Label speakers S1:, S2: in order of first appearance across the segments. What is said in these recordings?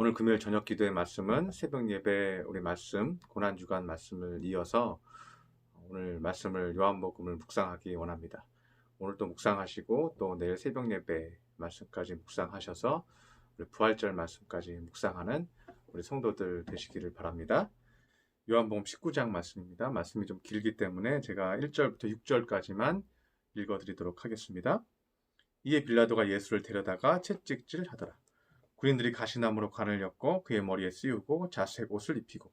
S1: 오늘 금요일 저녁 기도의 말씀은 새벽 예배 우리 말씀 고난 주간 말씀을 이어서 오늘 말씀을 요한복음을 묵상하기 원합니다. 오늘 또 묵상하시고 또 내일 새벽 예배 말씀까지 묵상하셔서 우리 부활절 말씀까지 묵상하는 우리 성도들 되시기를 바랍니다. 요한복음 19장 말씀입니다. 말씀이 좀 길기 때문에 제가 1절부터 6절까지만 읽어드리도록 하겠습니다. 이에 빌라도가 예수를 데려다가 채찍질 하더라. 군인들이 가시나무로 관을 엮고 그의 머리에 씌우고 자색 옷을 입히고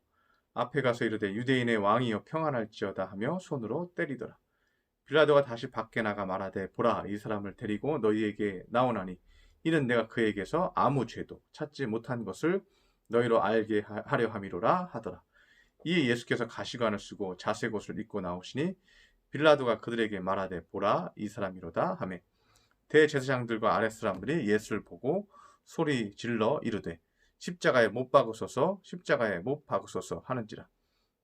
S1: 앞에 가서 이르되 유대인의 왕이여 평안할지어다 하며 손으로 때리더라. 빌라도가 다시 밖에 나가 말하되 보라 이 사람을 데리고 너희에게 나오나니 이는 내가 그에게서 아무 죄도 찾지 못한 것을 너희로 알게 하려 함이로라 하더라. 이에 예수께서 가시관을 쓰고 자색 옷을 입고 나오시니 빌라도가 그들에게 말하되 보라 이 사람이로다 하매 대제사장들과 아랫 사람들이 예수를 보고 소리 질러 이르되 십자가에 못 박으소서 십자가에 못 박으소서 하는지라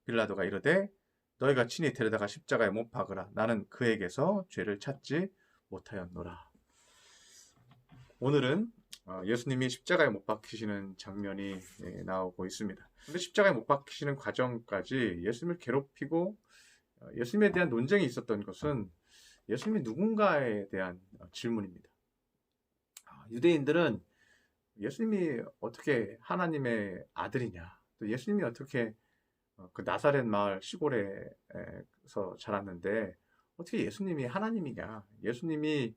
S1: 빌라도가 이르되 너희가 친히 데려다가 십자가에 못 박으라 나는 그에게서 죄를 찾지 못하였노라 오늘은 어, 예수님이 십자가에 못 박히시는 장면이 예, 나오고 있습니다. 근데 십자가에 못 박히시는 과정까지 예수님을 괴롭히고 어, 예수님에 대한 논쟁이 있었던 것은 예수님이 누군가에 대한 어, 질문입니다. 아, 유대인들은 예수님이 어떻게 하나님의 아들이냐, 또 예수님이 어떻게 그 나사렛 마을 시골에서 자랐는데 어떻게 예수님이 하나님이냐, 예수님이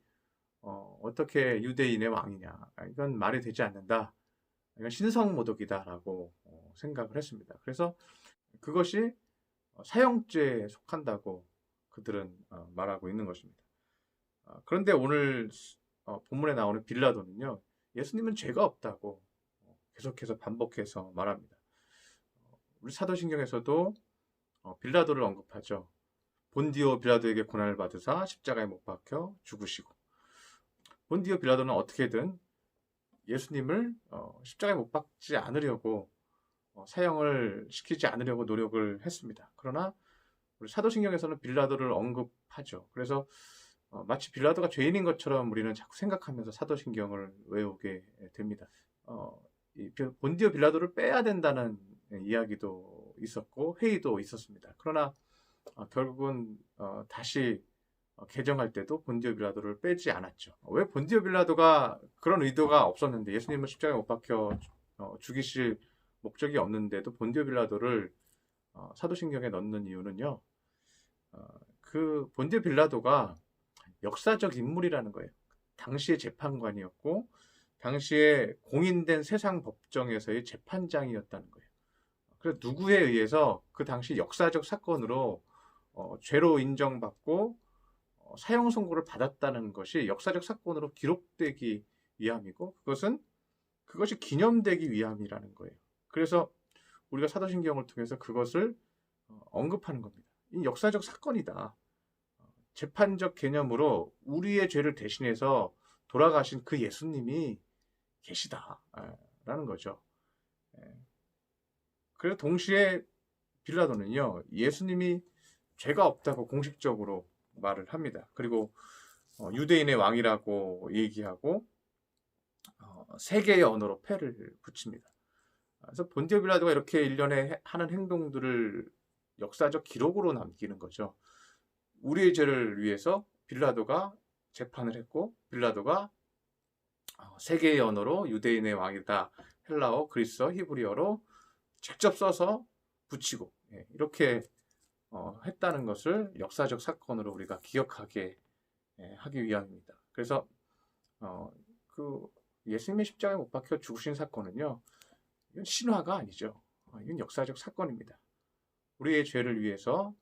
S1: 어, 떻게 유대인의 왕이냐. 이건 말이 되지 않는다. 이건 신성모독이다라고 어, 생각을 했습니다. 그래서 그것이 사형죄에 속한다고 그들은 어, 말하고 있는 것입니다. 어, 그런데 오늘 어, 본문에 나오는 빌라도는요, 예수님은 죄가 없다고 어, 계속해서 반복해서 말합니다. 어, 우리 사도신경에서도 어, 빌라도를 언급하죠. 본디오 빌라도에게 고난을 받으사 십자가에 못 박혀 죽으시고 본디오 빌라도는 어떻게든 예수님을 어, 십자가에 못 박지 않으려고 어, 사형을 시키지 않으려고 노력을 했습니다. 그러나 우리 사도신경에서는 빌라도를 언급하죠. 그래서 어, 마치 빌라도가 죄인인 것처럼 우리는 자꾸 생각하면서 사도신경을 외우게 됩니다. 어, 본디오 빌라도를 빼야 된다는 이야기도 있었고 회의도 있었습니다. 그러나 어, 결국은 어, 다시 어, 개정할 때도 본디오 빌라도를 빼지 않았죠. 왜 본디오 빌라도가 그런 의도가 없었는데 예수님을 십자가에 못 박혀 어, 죽이실 목적이 없는데도 본디오 빌라도를 어, 사도신경에 넣는 이유는요. 그 본디오 빌라도가 역사적 인물이라는 거예요. 당시의 재판관이었고 당시에 공인된 세상 법정에서의 재판장이었다는 거예요. 그래서 누구에 의해서 그 당시 역사적 사건으로 어, 죄로 인정받고 어, 사형 선고를 받았다는 것이 역사적 사건으로 기록되기 위함이고 그것은 그것이 기념되기 위함이라는 거예요. 그래서 우리가 사도신경을 통해서 그것을 어, 언급하는 겁니다. 이 역사적 사건이다. 어, 재판적 개념으로 우리의 죄를 대신해서 돌아가신 그 예수님이 계시다라는 거죠. 예. 그래서 동시에 빌라도는요 예수님이 죄가 없다고 공식적으로 말을 합니다. 그리고 어, 유대인의 왕이라고 얘기하고 어, 세 개의 언어로 패를 붙입니다. 그래서 본디오 빌라도가 이렇게 일련에 하는 행동들을 역사적 기록으로 남기는 거죠. 우리의 죄를 위해서 빌라도가 재판을 했고 빌라도가 어, 세 개의 언어로 유대인의 왕이다 헬라어, 그리스어, 히브리어로 직접 써서 붙이고 예, 이렇게 어, 했다는 것을 역사적 사건으로 우리가 기억하게 예, 하기 위함입니다. 그래서 어, 그 예수님의 십자가에 못 박혀 죽으신 사건은요, 이건 신화가 아니죠. 어, 이건 역사적 사건입니다. 우리의 죄를 위해서,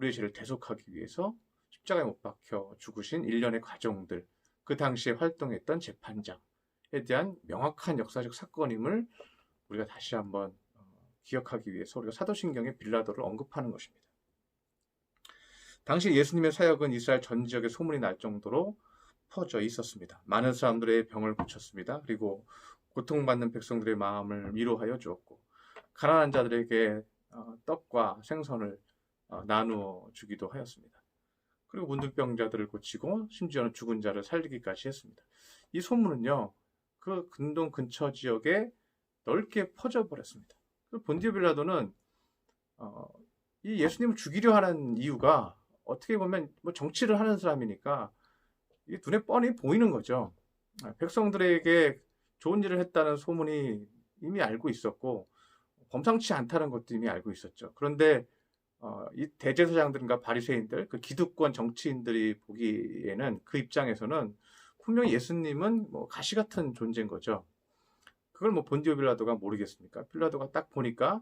S1: 우리의 죄를 대속하기 위해서 십자가에 못 박혀 죽으신 일련의 과정들, 그 당시에 활동했던 재판장에 대한 명확한 역사적 사건임을 우리가 다시 한번 기억하기 위해서 우리가 사도신경의 빌라도를 언급하는 것입니다. 당시 예수님의 사역은 이스라엘 전 지역에 소문이 날 정도로 퍼져 있었습니다. 많은 사람들의 병을 고쳤습니다. 그리고 고통받는 백성들의 마음을 위로하여 주었고 가난한 자들에게 어, 떡과 생선을 어, 나누어 주기도 하였습니다. 그리고 문둥병자들을 고치고 심지어는 죽은 자를 살리기까지 했습니다. 이 소문은요, 그 근동 근처 지역에 넓게 퍼져 버렸습니다. 본디오 빌라도는 어, 이 예수님을 죽이려 하는 이유가 어떻게 보면 뭐 정치를 하는 사람이니까 이게 눈에 뻔히 보이는 거죠. 아, 백성들에게 좋은 일을 했다는 소문이 이미 알고 있었고 범상치 않다는 것도 이미 알고 있었죠. 그런데 어, 이 대제사장들과 바리새인들, 그 기득권 정치인들이 보기에는 그 입장에서는 분명히 예수님은 뭐 가시 같은 존재인 거죠. 그걸 뭐 본디오 빌라도가 모르겠습니까? 빌라도가 딱 보니까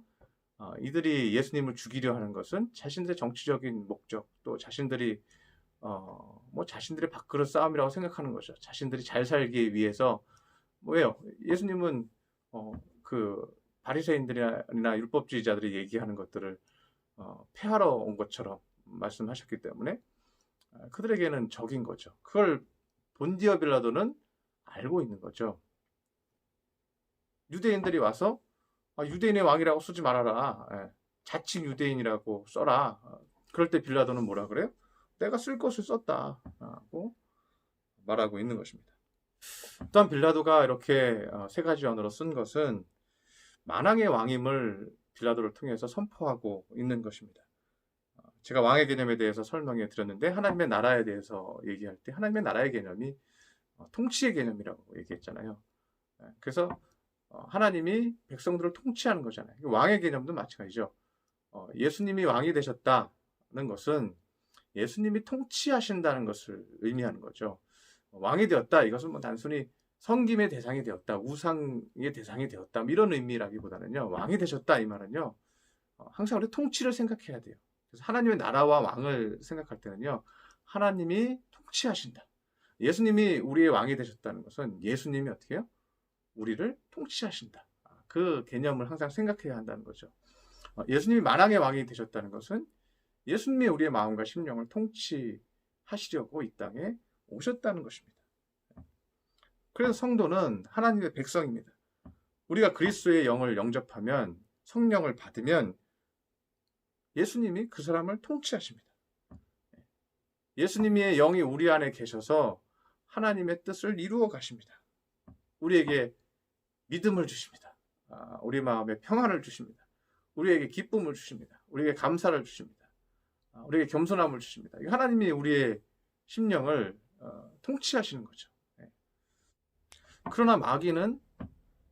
S1: 어, 이들이 예수님을 죽이려 하는 것은 자신들의 정치적인 목적, 또 자신들이 어, 뭐 자신들의 밥그릇 싸움이라고 생각하는 거죠. 자신들이 잘 살기 위해서 뭐예요? 예수님은 어, 그 바리새인들이나 율법주의자들이 얘기하는 것들을 어, 폐하러 온 것처럼 말씀하셨기 때문에 아, 그들에게는 적인 거죠. 그걸 본디어 빌라도는 알고 있는 거죠. 유대인들이 와서 아, 유대인의 왕이라고 쓰지 말아라. 예, 자칭 유대인이라고 써라. 어, 그럴 때 빌라도는 뭐라 그래요? 내가 쓸 것을 썼다고 말하고 있는 것입니다. 또한 빌라도가 이렇게 어, 세 가지 언어로 쓴 것은 만왕의 왕임을 빌라도를 통해서 선포하고 있는 것입니다. 어, 제가 왕의 개념에 대해서 설명해 드렸는데 하나님의 나라에 대해서 얘기할 때 하나님의 나라의 개념이 어, 통치의 개념이라고 얘기했잖아요. 예, 그래서 하나님이 백성들을 통치하는 거잖아요. 왕의 개념도 마찬가지죠. 예수님이 왕이 되셨다는 것은 예수님이 통치하신다는 것을 의미하는 거죠. 왕이 되었다. 이것은 뭐 단순히 성김의 대상이 되었다. 우상의 대상이 되었다. 뭐 이런 의미라기보다는요. 왕이 되셨다. 이 말은요. 어, 항상 우리 통치를 생각해야 돼요. 그래서 하나님의 나라와 왕을 생각할 때는요. 하나님이 통치하신다. 예수님이 우리의 왕이 되셨다는 것은 예수님이 어떻게 해요? 우리를 통치하신다. 아, 그 개념을 항상 생각해야 한다는 거죠. 어, 예수님이 만왕의 왕이 되셨다는 것은 예수님이 우리의 마음과 심령을 통치하시려고 이 땅에 오셨다는 것입니다. 그래서 성도는 하나님의 백성입니다. 우리가 그리스도의 영을 영접하면 성령을 받으면 예수님이 그 사람을 통치하십니다. 예수님의 영이 우리 안에 계셔서 하나님의 뜻을 이루어 가십니다. 우리에게 믿음을 주십니다. 아, 우리 마음에 평안을 주십니다. 우리에게 기쁨을 주십니다. 우리에게 감사를 주십니다. 아, 우리에게 겸손함을 주십니다. 하나님이 우리의 심령을 어, 통치하시는 거죠. 네. 그러나 마귀는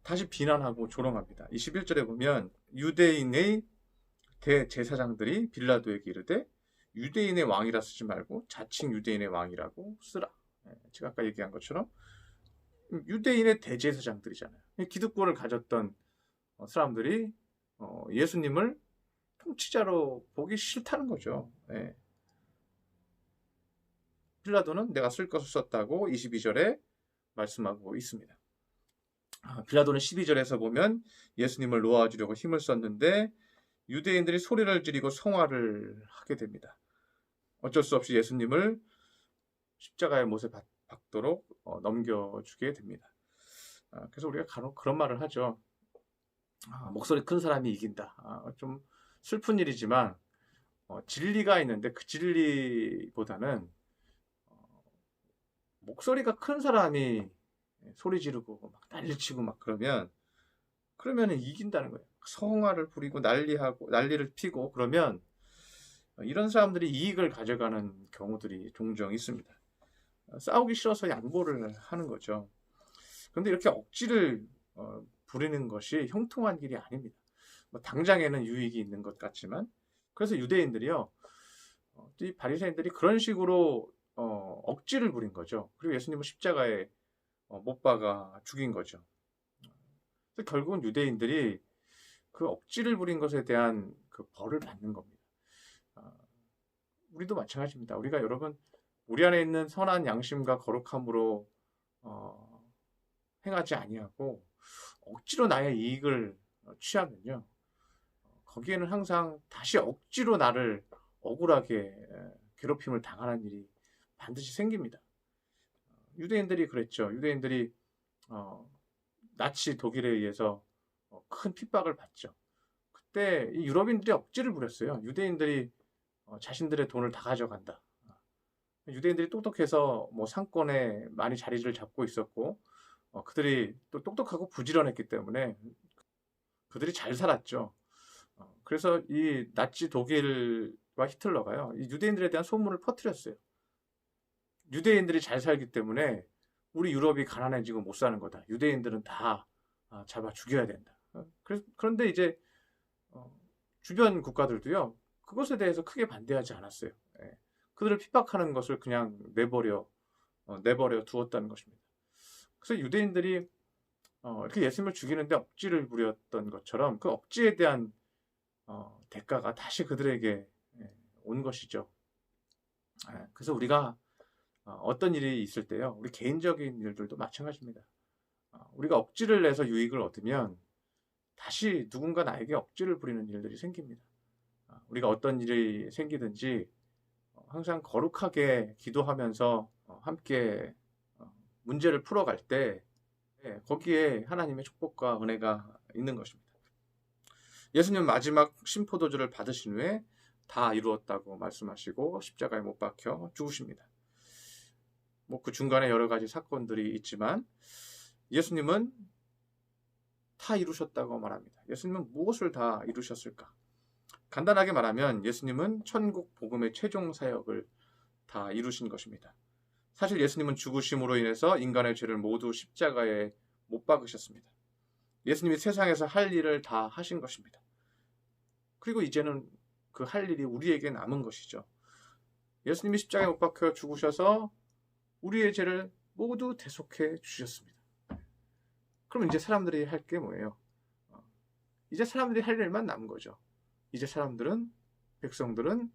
S1: 다시 비난하고 조롱합니다. 21절에 보면 유대인의 대제사장들이 빌라도에게 이르되 유대인의 왕이라 쓰지 말고 자칭 유대인의 왕이라고 쓰라. 네, 제가 아까 얘기한 것처럼 유대인의 대제사장들이잖아요. 기득권을 가졌던 어, 사람들이 어, 예수님을 통치자로 보기 싫다는 거죠. 네. 빌라도는 내가 쓸 것을 썼다고 22절에 말씀하고 있습니다. 아, 빌라도는 12절에서 보면 예수님을 놓아주려고 힘을 썼는데 유대인들이 소리를 지르고 성화를 하게 됩니다. 어쩔 수 없이 예수님을 십자가의 못에 박도록 어, 넘겨주게 됩니다. 아, 그래서 우리가 간혹 그런 말을 하죠. 아, 목소리 큰 사람이 이긴다. 아, 좀 슬픈 일이지만 어, 진리가 있는데 그 진리보다는 어, 목소리가 큰 사람이 소리 지르고 막 난리치고 막 그러면 그러면 이긴다는 거예요. 성화를 부리고 난리하고 난리를 피고 그러면 이런 사람들이 이익을 가져가는 경우들이 종종 있습니다. 싸우기 싫어서 양보를 하는 거죠. 그런데 이렇게 억지를 어, 부리는 것이 형통한 길이 아닙니다. 뭐 당장에는 유익이 있는 것 같지만 그래서 유대인들이요, 어, 이 바리새인들이 그런 식으로 어, 억지를 부린 거죠. 그리고 예수님을 십자가에 어, 못 박아 죽인 거죠. 결국은 유대인들이 그 억지를 부린 것에 대한 그 벌을 받는 겁니다. 어, 우리도 마찬가지입니다. 우리가 여러분 우리 안에 있는 선한 양심과 거룩함으로 어, 행하지 아니하고 억지로 나의 이익을 취하면요. 거기에는 항상 다시 억지로 나를 억울하게 괴롭힘을 당하는 일이 반드시 생깁니다. 유대인들이 그랬죠. 유대인들이 어, 나치 독일에 의해서 어, 큰 핍박을 받죠. 그때 유럽인들이 억지를 부렸어요. 유대인들이 어, 자신들의 돈을 다 가져간다. 유대인들이 똑똑해서 뭐 상권에 많이 자리를 잡고 있었고 어, 그들이 또 똑똑하고 부지런했기 때문에 그들이 잘 살았죠. 어, 그래서 이 나치 독일과 히틀러가요, 이 유대인들에 대한 소문을 퍼뜨렸어요. 유대인들이 잘 살기 때문에 우리 유럽이 가난해지고 못 사는 거다. 유대인들은 다 아, 잡아 죽여야 된다. 어, 그런데 이제 어, 주변 국가들도요 그것에 대해서 크게 반대하지 않았어요. 예. 그들을 핍박하는 것을 그냥 내버려 어, 내버려 두었다는 것입니다. 그래서 유대인들이 어, 이렇게 예수님을 죽이는데 억지를 부렸던 것처럼 그 억지에 대한 어, 대가가 다시 그들에게 예, 온 것이죠. 예, 그래서 우리가 어, 어떤 일이 있을 때요, 우리 개인적인 일들도 마찬가지입니다. 어, 우리가 억지를 내서 유익을 얻으면 다시 누군가 나에게 억지를 부리는 일들이 생깁니다. 어, 우리가 어떤 일이 생기든지 어, 항상 거룩하게 기도하면서 어, 함께 어, 문제를 풀어갈 때 예, 거기에 하나님의 축복과 은혜가 있는 것입니다. 예수님 마지막 심포도주를 받으신 후에 다 이루었다고 말씀하시고 십자가에 못 박혀 죽으십니다. 뭐 그 중간에 여러 가지 사건들이 있지만 예수님은 다 이루셨다고 말합니다. 예수님은 무엇을 다 이루셨을까? 간단하게 말하면 예수님은 천국 복음의 최종 사역을 다 이루신 것입니다. 사실 예수님은 죽으심으로 인해서 인간의 죄를 모두 십자가에 못 박으셨습니다. 예수님이 세상에서 할 일을 다 하신 것입니다. 그리고 이제는 그 할 일이 우리에게 남은 것이죠. 예수님이 십자가에 못 박혀 죽으셔서 우리의 죄를 모두 대속해 주셨습니다. 그럼 이제 사람들이 할 게 뭐예요? 어, 이제 사람들이 할 일만 남은 거죠. 이제 사람들은 백성들은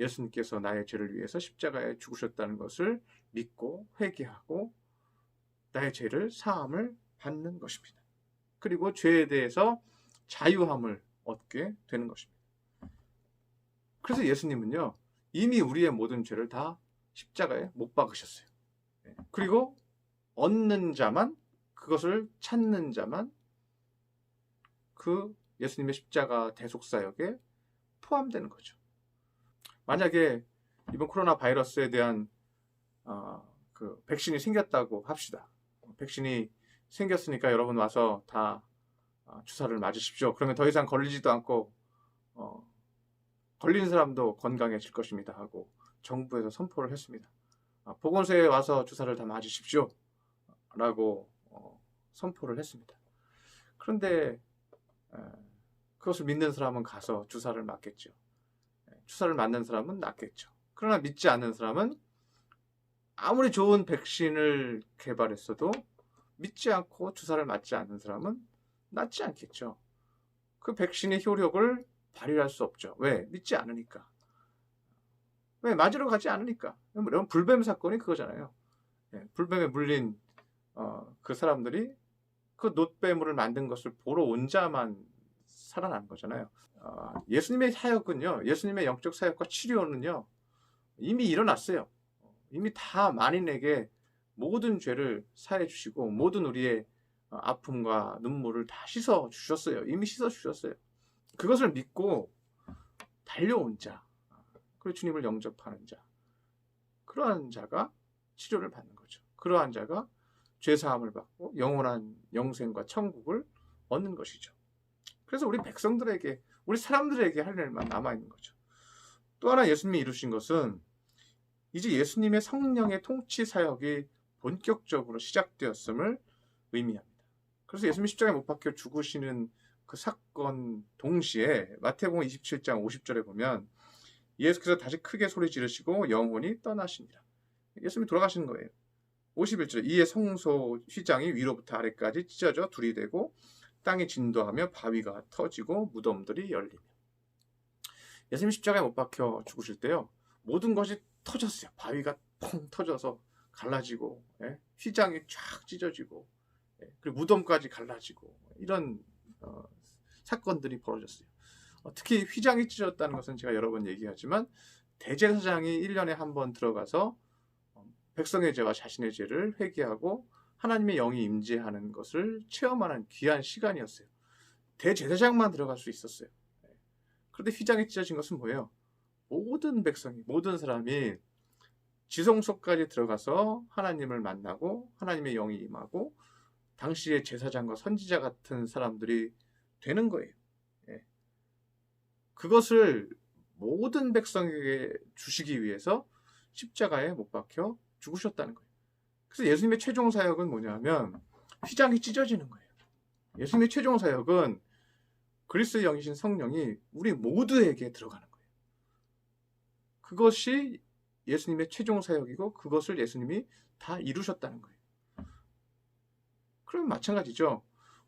S1: 예수님께서 나의 죄를 위해서 십자가에 죽으셨다는 것을 믿고 회개하고 나의 죄를 사함을 받는 것입니다. 그리고 죄에 대해서 자유함을 얻게 되는 것입니다. 그래서 예수님은요, 이미 우리의 모든 죄를 다 십자가에 못 박으셨어요. 예. 그리고 얻는 자만, 그것을 찾는 자만 그 예수님의 십자가 대속사역에 포함되는 거죠. 만약에 이번 코로나 바이러스에 대한 어, 그 백신이 생겼다고 합시다. 백신이 생겼으니까 여러분 와서 다 어, 주사를 맞으십시오. 그러면 더 이상 걸리지도 않고 어, 걸린 사람도 건강해질 것입니다 하고 정부에서 선포를 했습니다. 아, 보건소에 와서 주사를 다 맞으십시오 라고 어, 선포를 했습니다. 그런데 에, 그것을 믿는 사람은 가서 주사를 맞겠죠. 에, 주사를 맞는 사람은 낫겠죠. 그러나 믿지 않는 사람은 아무리 좋은 백신을 개발했어도 믿지 않고 주사를 맞지 않는 사람은 낫지 않겠죠. 그 백신의 효력을 발휘할 수 없죠. 왜? 믿지 않으니까. 왜? 맞으러 가지 않으니까. 여러분, 불뱀 사건이 그거잖아요. 예, 불뱀에 물린 어, 그 사람들이 그 놋뱀을 만든 것을 보러 온 자만 살아난 거잖아요. 어, 예수님의 사역은요, 예수님의 영적 사역과 치료는요, 이미 일어났어요. 이미 다 만인에게 모든 죄를 사해 주시고 모든 우리의 어, 아픔과 눈물을 다 씻어 주셨어요. 이미 씻어 주셨어요. 그것을 믿고 달려온 자, 그리고 주님을 영접하는 자, 그러한 자가 치료를 받는 거죠. 그러한 자가 죄 사함을 받고 영원한 영생과 천국을 얻는 것이죠. 그래서 우리 백성들에게, 우리 사람들에게 할 일만 남아 있는 거죠. 또 하나 예수님이 이루신 것은 이제 예수님의 성령의 통치 사역이 본격적으로 시작되었음을 의미합니다. 그래서 예수님 십자가에 못 박혀 죽으시는 그 사건 동시에 마태복음 27장 50절에 보면 예수께서 다시 크게 소리 지르시고 영혼이 떠나시니라. 예수님이 돌아가시는 거예요. 51절 이에 성소 휘장이 위로부터 아래까지 찢어져 둘이 되고 땅이 진도하며 바위가 터지고 무덤들이 열리며 예수님 십자가에 못 박혀 죽으실 때요 모든 것이 터졌어요. 바위가 펑 터져서 갈라지고 예? 휘장이 쫙 찢어지고 예? 그리고 무덤까지 갈라지고 이런 어, 사건들이 벌어졌어요. 어, 특히 휘장이 찢어졌다는 것은 제가 여러 번 얘기하지만 대제사장이 1년에 한 번 들어가서 어, 백성의 죄와 자신의 죄를 회개하고 하나님의 영이 임재하는 것을 체험하는 귀한 시간이었어요. 대제사장만 들어갈 수 있었어요. 예. 그런데 휘장이 찢어진 것은 뭐예요? 모든 백성이, 모든 사람이 지성소까지 들어가서 하나님을 만나고 하나님의 영이 임하고 당시의 제사장과 선지자 같은 사람들이 되는 거예요. 예. 그것을 모든 백성에게 주시기 위해서 십자가에 못 박혀 죽으셨다는 거예요. 그래서 예수님의 최종 사역은 뭐냐면 휘장이 찢어지는 거예요. 예수님의 최종 사역은 그리스도의 영이신 성령이 우리 모두에게 들어가는 거예요. 그것이 예수님의 최종 사역이고 그것을 예수님이 다 이루셨다는 거예요. 그럼 마찬가지죠.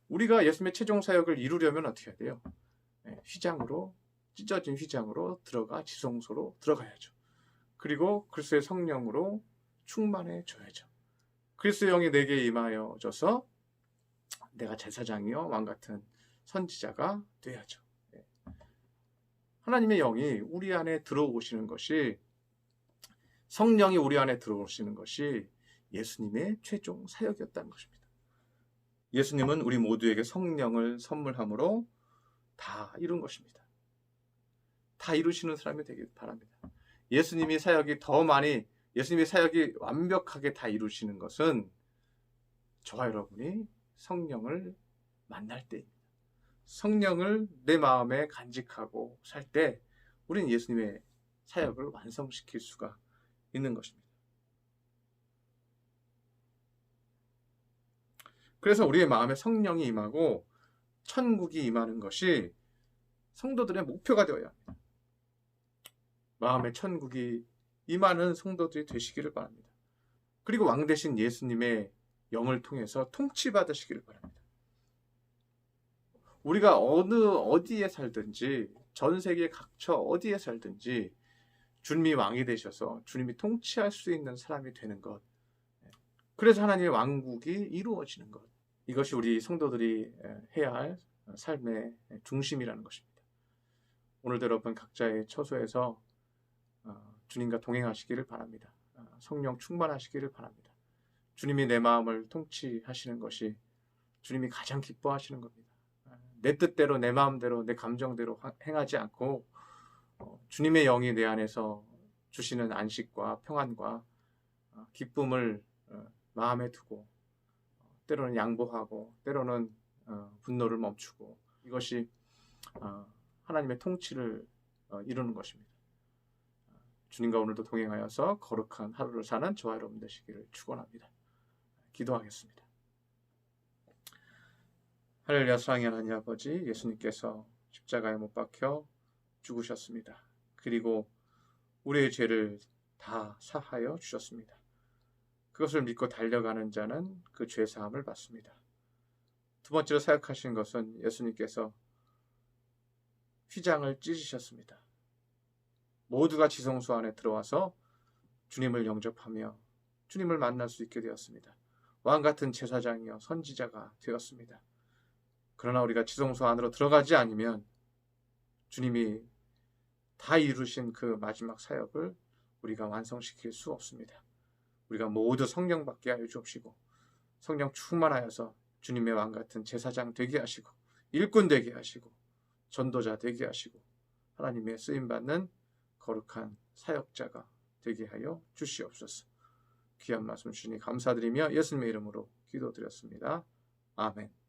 S1: 우리가 예수님의 최종 사역을 이루려면 어떻게 해야 돼요? 네, 휘장으로 찢어진 휘장으로 들어가 지성소로 들어가야죠. 그리고 그리스도의 성령으로 충만해 줘야죠. 그리스도의 영이 내게 임하여져서 내가 제사장이요 왕 같은 선지자가 돼야죠. 네. 하나님의 영이 우리 안에 들어오시는 것이 성령이 우리 안에 들어오시는 것이 예수님의 최종 사역이었다는 것입니다. 예수님은 우리 모두에게 성령을 선물함으로 다 이룬 것입니다. 다 이루시는 사람이 되길 바랍니다. 예수님이 사역이 더 많이, 예수님의 사역이 완벽하게 다 이루시는 것은 저와 여러분이 성령을 만날 때입니다. 성령을 내 마음에 간직하고 살 때 우리는 예수님의 사역을 완성시킬 수가 있는 것입니다. 그래서 우리의 마음에 성령이 임하고 천국이 임하는 것이 성도들의 목표가 되어야 합니다. 마음의 천국이 임하는 성도들이 되시기를 바랍니다. 그리고 왕 대신 예수님의 영을 통해서 통치받으시기를 바랍니다. 우리가 어느 어디에 살든지 전 세계 각처 어디에 살든지 주님이 왕이 되셔서 주님이 통치할 수 있는 사람이 되는 것. 그래서 하나님의 왕국이 이루어지는 것. 이것이 우리 성도들이 해야 할 삶의 중심이라는 것입니다. 오늘도 여러분 각자의 처소에서 어, 주님과 동행하시기를 바랍니다. 어, 성령 충만하시기를 바랍니다. 주님이 내 마음을 통치하시는 것이 주님이 가장 기뻐하시는 겁니다. 어, 내 뜻대로, 내 마음대로, 내 감정대로 행하지 않고 주님의 영이 내 안에서 주시는 안식과 평안과 기쁨을 마음에 두고 때로는 양보하고 때로는 어, 분노를 멈추고 이것이 어, 하나님의 통치를 어, 이루는 것입니다. 주님과 오늘도 동행하여서 거룩한 하루를 사는 저와 여러분 되시기를 축원합니다. 기도하겠습니다. 할렐루야 사랑의 하나님 아버지 예수님께서 십자가에 못 박혀 죽으셨습니다. 그리고 우리의 죄를 다 사하여 주셨습니다. 그것을 믿고 달려가는 자는 그 죄 사함을 받습니다. 두 번째로 사역하신 것은 예수님께서 휘장을 찢으셨습니다. 모두가 지성소 안에 들어와서 주님을 영접하며 주님을 만날 수 있게 되었습니다. 왕 같은 제사장이여 선지자가 되었습니다. 그러나 우리가 지성소 안으로 들어가지 않으면 주님이 다 이루신 그 마지막 사역을 우리가 완성시킬 수 없습니다. 우리가 모두 성령 받게 하여 주옵시고 성령 충만하여서 주님의 왕 같은 제사장 되게 하시고 일꾼 되게 하시고 전도자 되게 하시고 하나님의 쓰임 받는 거룩한 사역자가 되게 하여 주시옵소서. 귀한 말씀 주시니 감사드리며 예수님의 이름으로 기도드렸습니다. 아멘.